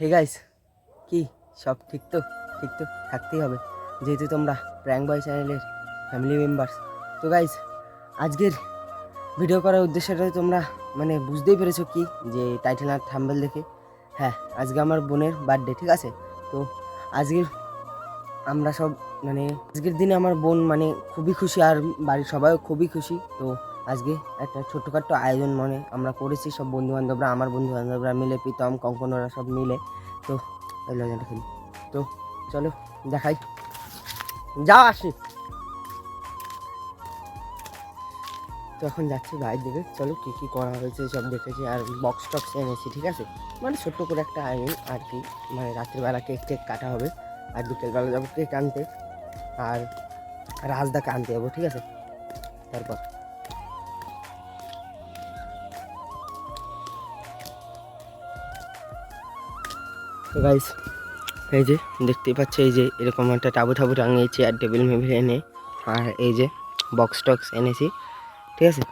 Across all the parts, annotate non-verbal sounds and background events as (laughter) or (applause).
Hey guys কি? সব ঠিক তো? ঠিক তো? থাকতেই হবে। যেহেতু তোমরা প্র্যাঙ্ক বয় চ্যানেলের ফ্যামিলি মেম্বার্স তো গাইস আজকের ভিডিও করার উদ্দেশ্যটা তোমরা মানে বুঝতেই পেরেছ কি? যে টাইটেল আর থাম্বেল দেখে। হ্যাঁ আজকে আমার বোনের বার্থডে ঠিক আছে? তো আজকের আমরা সব মানে আজকের দিনে আমার বোন মানে খুবই খুশি আর বাড়ির সবাইও খুবই খুশি। তো আজকে একটা ছোট্টখাট্ট আয়োজন মনে আমরা করেছি, সব বন্ধু বান্ধবরা আমার বন্ধু বান্ধবরা মিলে, প্রীতম কঙ্কনরা সব মিলে। তো, এই লজনটা খেলি। তো, চলো, দেখাই। যাও, আসি। তো এখন যাচ্ছি বাইরের দিকে। চলো, কী কী করা হয়েছে সব দেখেছি আর বক্স টক্স এনেছি, ঠিক আছে? মানে ছোট্ট করে একটা আয়োজন আর কি। মানে রাত্রিবেলা কেক টেক কাটা হবে আর বিকেলবেলা যাব কেক আনতে। আর রাজদাকে আনতে যাব, ঠিক আছে? তারপর। গাইস এই যে দেখতেই পাচ্ছ, এই যে এরকম একটা টাবু টাবু টাঙিয়েছি আর টেবিল মেবিল এনে, আর এই যে বক্স টক্স এনেছি, ঠিক আছে?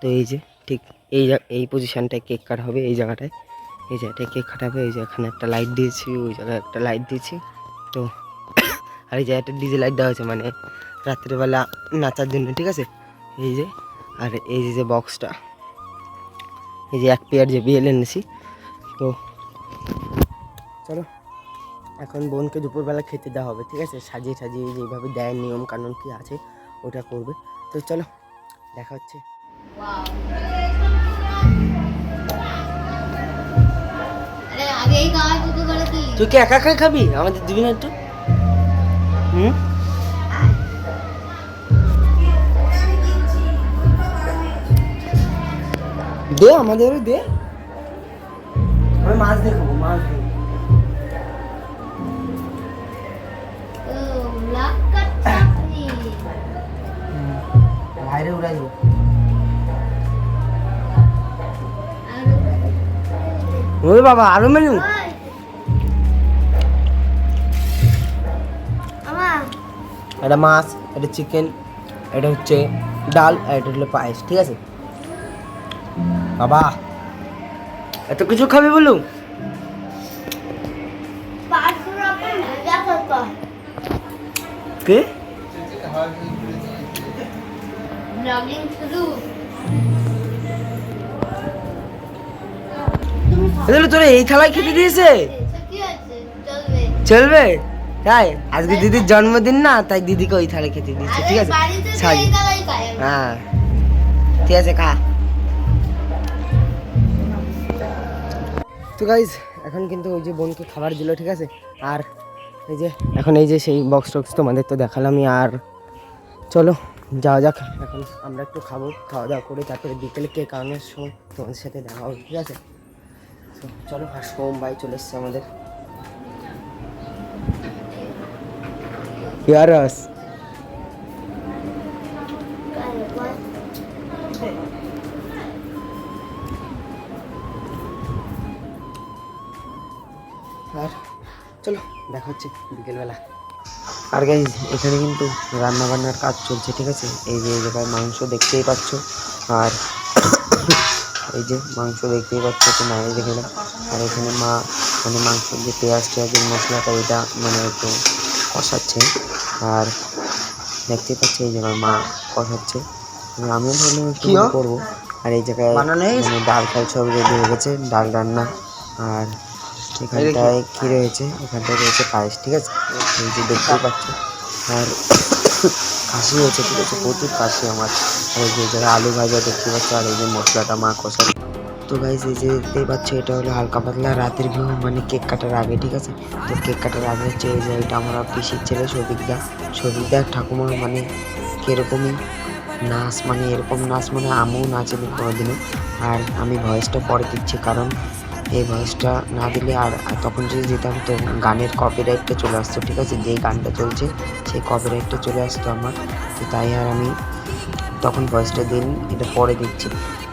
তো এই যে ঠিক এই এই পজিশানটায় কেক কাটা হবে, এই জায়গাটায়। এই জায়গাটায় কেক কাটাবে এই যে এখানে একটা লাইট দিয়েছি, ওই জায়গায় একটা লাইট দিয়েছি। তো (coughs) আর এই জায়গাটা ডিজে লাইট দেওয়া হয়েছে মানে রাত্রিবেলা নাচার জন্য, ঠিক আছে? এই যে, আর এই যে বক্সটা এই যে এক পেয়ার যে বিয়েল এনেছি, তো চলো। এখন বোনকে দুপুরবেলা খেতে দেওয়া হবে ঠিক আছে? সাজিয়ে সাজিয়ে যেভাবে দেয় নিয়ম কানুন কি আছে ওটা করবে। তো চলো দেখা হচ্ছে। তুই কি একা একাই খাবি? আমাদের দিবি না একটু। হুম? দে আমাদেরও দে। আমি মাছ দেখব মাছ দেখব বাইরে উড়াই দেবো। ওই বাবা আরও মেনু। এটা মাছ এটা চিকেন এটা হচ্ছে ডাল আর এটা হলো পায়েস ঠিক আছে? বাবা এত কিছু খাবি বলু কে? ব্লগিং শুরু তাহলে তোরা এই থালায় খেতে দিয়েছে? চলবে? তাই আজকে দিদির জন্মদিন না তাই দিদিকে ওই থালায় খেতে দিয়েছে ঠিক আছে। হ্যাঁ। ঠিক আছে খা। তো গাইজ এখন কিন্তু ওই যে বোনকে খাবার দিল ঠিক আছে? আর এই যে এখন এই যে সেই বক্স টক্স তোমাদের তো দেখালামই আর চলো। যাওয়া যাক, এখন আমরা একটু খাব, খাওয়া দাওয়া করে তারপরে বিকেলে কে কারণের সময় তোমাদের সাথে দেখা হবে, ঠিক আছে? চলো, আর সোম ভাই চলে এসছে আমাদের। আর চলো, দেখা হচ্ছে বিকেলবেলা। আর গাইজ এখানে কিন্তু রান্নাবান্নার কাজ চলছে ঠিক আছে? এই যে এই জায়গায় মাংস দেখতেই পাচ্ছ। আর (coughs) এই যে মাংস দেখতেই পাচ্ছ তো মায়ের দেখে আর এখানে মা মানে মাংস যে পেঁয়াজ টেয়াজের মশলাটা এটা মানে একটু কষাচ্ছে। আর দেখতেই পাচ্ছি এই জায়গায় মা কষাচ্ছে। মানে আমিও ভাবলাম একটু করব। আর এই জায়গায় মানে ডাল ফাল সব রেডি হয়ে গেছে ডাল রান্না। আর এখানটায় কি রয়েছে? এখানটায় রয়েছে পায়েস ঠিক আছে? এই যে দেখতেই পাচ্ছ আর কাশি হয়েছে ঠিক আছে? প্রচুর কাশি আমার। আর এই যে যারা আলু ভাজা দেখতে পাচ্ছ আর এই যে মশলাটা মা কষা। তো গাইজ এই যে দেখতেই পাচ্ছ এটা হলো হালকা পাতলা রাতের ভিউ মানে কেক কাটার আগে ঠিক আছে? তো কেক কাটার আগে হচ্ছে এই যে এটা আমরা পিসির ছেলে সবিকদা সবিকদার ঠাকুমা মানে কিরকমই নাচ মানে এরকম নাচ মানে আমিও নাচিনি কোনোদিনও। আর আমি ভয়েসটা পরে দিচ্ছি কারণ এই ভয়েসটা না দিলে আর তখন যদি যেতাম তো গানের কপিরাইটটা চলে আসতো, ঠিক আছে? যেই গানটা চলছে, সেই কপিরাইটটা চলে আসতো আমার। তো তাই আর আমি তখন ভয়েসটা দিন, এটা পরে দিচ্ছি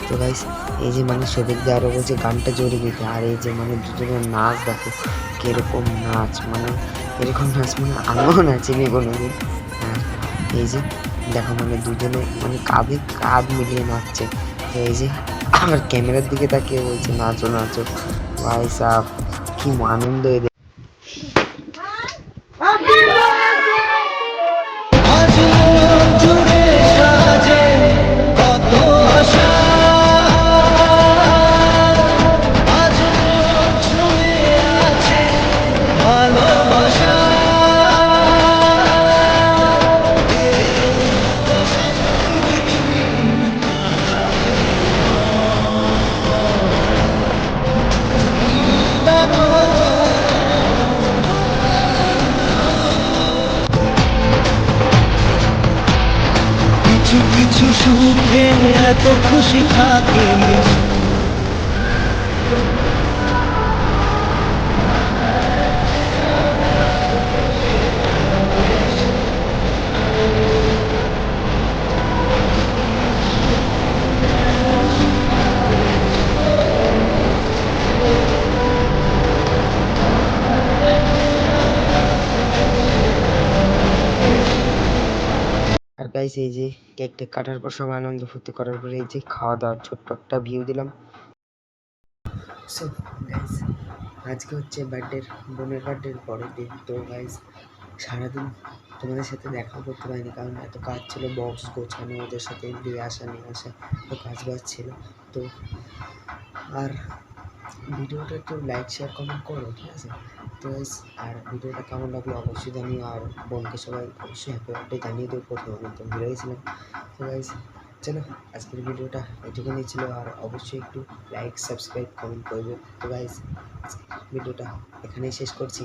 তো গাইস এই যে মানে সবিক দিয়ে আরও বলছে গানটা জোরে দিতে। আর এই যে মানে দুজনের নাচ দেখো, কীরকম নাচ মানে এরকম নাচ মানে আমিও নাচিনি কোনোদিন। আর এই যে, দেখো মানে দুজনে মানে কাঁধে কাঁধ মিলিয়ে নাচছে। এই যে আমার ক্যামেরার দিকে তাকিয়ে বলছে নাচো নাচো। ভাই সাহ কি আনন্দ এদের। কিছু কিছু সুখে এত খুশি থাকে আর গাইস এই যে কেক টেক কাটার পর সব আনন্দ ফুর্তি করার পরে এই যে খাওয়া দাওয়ার ছোট্ট একটা ভিউ দিলাম। সো গাইস আজকে হচ্ছে বার্থডের বোনের বার্থডের পরের দিন। তো গাইস সারাদিন তোমাদের সাথে দেখা করতে পারিনি কারণ এত কাজ ছিল বক্স গোছানো, ওদের সাথে দিয়ে আসা, নিয়ে আসা তো কাজ বাজ ছিল। তো, আর ভিডিওটা একটু লাইক শেয়ার কমেন্ট করো, ঠিক আছে? তো আর ভিডিওটা কেমন লাগল অবশ্যই জানিও, আর বোনকে সবাই অবশ্যই হ্যাপি বার্থডে জানিয়ে দেবো প্রথমে আমি তো ভুলে গেছিলাম। তো গাইজ চলো, আজকের ভিডিওটা এটুকুনি ছিল, আর অবশ্যই একটু লাইক সাবস্ক্রাইব কমেন্ট করবে। তো গাইজ ভিডিওটা এখানেই শেষ করছি।